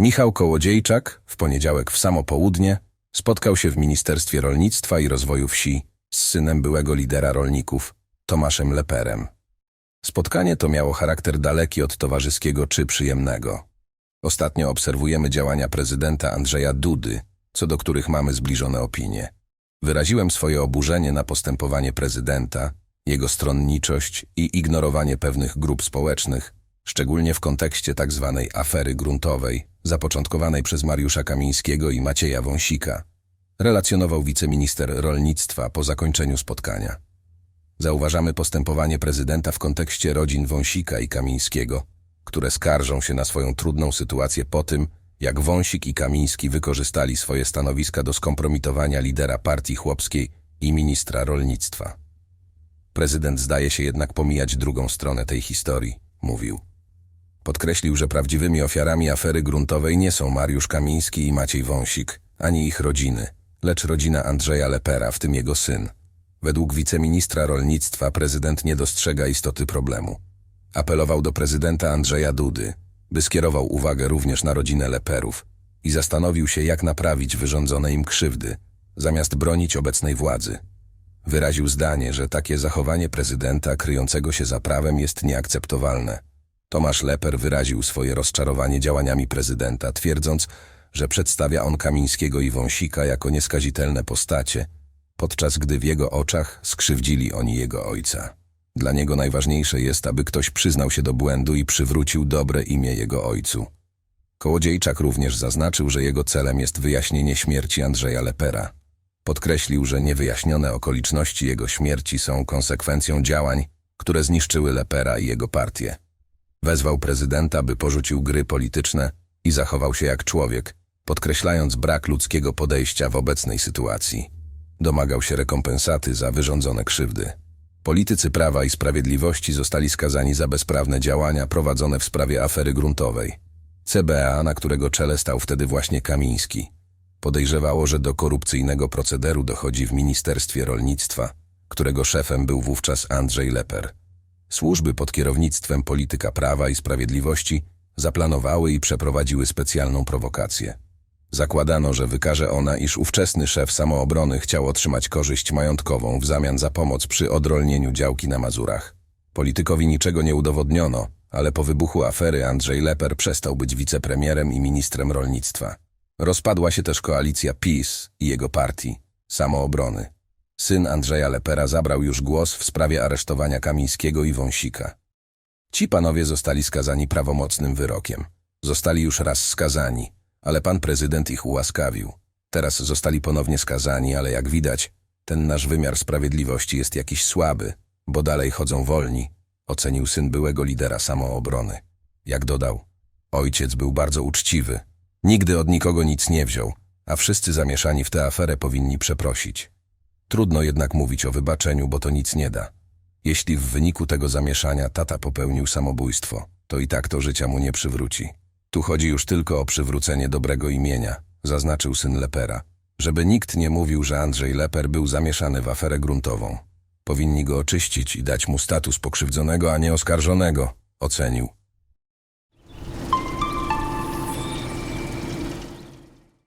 Michał Kołodziejczak w poniedziałek w samo południe spotkał się w Ministerstwie Rolnictwa i Rozwoju Wsi z synem byłego lidera rolników, Tomaszem Leperem. Spotkanie to miało charakter daleki od towarzyskiego czy przyjemnego. Ostatnio obserwujemy działania prezydenta Andrzeja Dudy, co do których mamy zbliżone opinie. Wyraziłem swoje oburzenie na postępowanie prezydenta, jego stronniczość i ignorowanie pewnych grup społecznych, szczególnie w kontekście tzw. afery gruntowej, zapoczątkowanej przez Mariusza Kamińskiego i Macieja Wąsika, relacjonował wiceminister rolnictwa po zakończeniu spotkania. Zauważamy postępowanie prezydenta w kontekście rodzin Wąsika i Kamińskiego, które skarżą się na swoją trudną sytuację po tym, jak Wąsik i Kamiński wykorzystali swoje stanowiska do skompromitowania lidera partii chłopskiej i ministra rolnictwa. Prezydent zdaje się jednak pomijać drugą stronę tej historii, mówił. Podkreślił, że prawdziwymi ofiarami afery gruntowej nie są Mariusz Kamiński i Maciej Wąsik, ani ich rodziny, lecz rodzina Andrzeja Lepera, w tym jego syn. Według wiceministra rolnictwa prezydent nie dostrzega istoty problemu. Apelował do prezydenta Andrzeja Dudy, by skierował uwagę również na rodzinę Leperów i zastanowił się, jak naprawić wyrządzone im krzywdy, zamiast bronić obecnej władzy. Wyraził zdanie, że takie zachowanie prezydenta kryjącego się za prawem jest nieakceptowalne. Tomasz Leper wyraził swoje rozczarowanie działaniami prezydenta, twierdząc, że przedstawia on Kamińskiego i Wąsika jako nieskazitelne postacie, podczas gdy w jego oczach skrzywdzili oni jego ojca. Dla niego najważniejsze jest, aby ktoś przyznał się do błędu i przywrócił dobre imię jego ojcu. Kołodziejczak również zaznaczył, że jego celem jest wyjaśnienie śmierci Andrzeja Lepera. Podkreślił, że niewyjaśnione okoliczności jego śmierci są konsekwencją działań, które zniszczyły Lepera i jego partię. Wezwał prezydenta, by porzucił gry polityczne i zachował się jak człowiek, podkreślając brak ludzkiego podejścia w obecnej sytuacji. Domagał się rekompensaty za wyrządzone krzywdy. Politycy Prawa i Sprawiedliwości zostali skazani za bezprawne działania prowadzone w sprawie afery gruntowej. CBA, na którego czele stał wtedy właśnie Kamiński, podejrzewało, że do korupcyjnego procederu dochodzi w Ministerstwie Rolnictwa, którego szefem był wówczas Andrzej Leper. Służby pod kierownictwem polityka Prawa i Sprawiedliwości zaplanowały i przeprowadziły specjalną prowokację. Zakładano, że wykaże ona, iż ówczesny szef samoobrony chciał otrzymać korzyść majątkową w zamian za pomoc przy odrolnieniu działki na Mazurach. Politykowi niczego nie udowodniono, ale po wybuchu afery Andrzej Leper przestał być wicepremierem i ministrem rolnictwa. Rozpadła się też koalicja PiS i jego partii, samoobrony. Syn Andrzeja Lepera zabrał już głos w sprawie aresztowania Kamińskiego i Wąsika. Ci panowie zostali skazani prawomocnym wyrokiem. Zostali już raz skazani, ale pan prezydent ich ułaskawił. Teraz zostali ponownie skazani, ale jak widać, ten nasz wymiar sprawiedliwości jest jakiś słaby, bo dalej chodzą wolni, ocenił syn byłego lidera samoobrony. Jak dodał, ojciec był bardzo uczciwy, nigdy od nikogo nic nie wziął, a wszyscy zamieszani w tę aferę powinni przeprosić. Trudno jednak mówić o wybaczeniu, bo to nic nie da. Jeśli w wyniku tego zamieszania tata popełnił samobójstwo, to i tak to życia mu nie przywróci. Tu chodzi już tylko o przywrócenie dobrego imienia, zaznaczył syn Lepera, żeby nikt nie mówił, że Andrzej Leper był zamieszany w aferę gruntową. Powinni go oczyścić i dać mu status pokrzywdzonego, a nie oskarżonego, ocenił.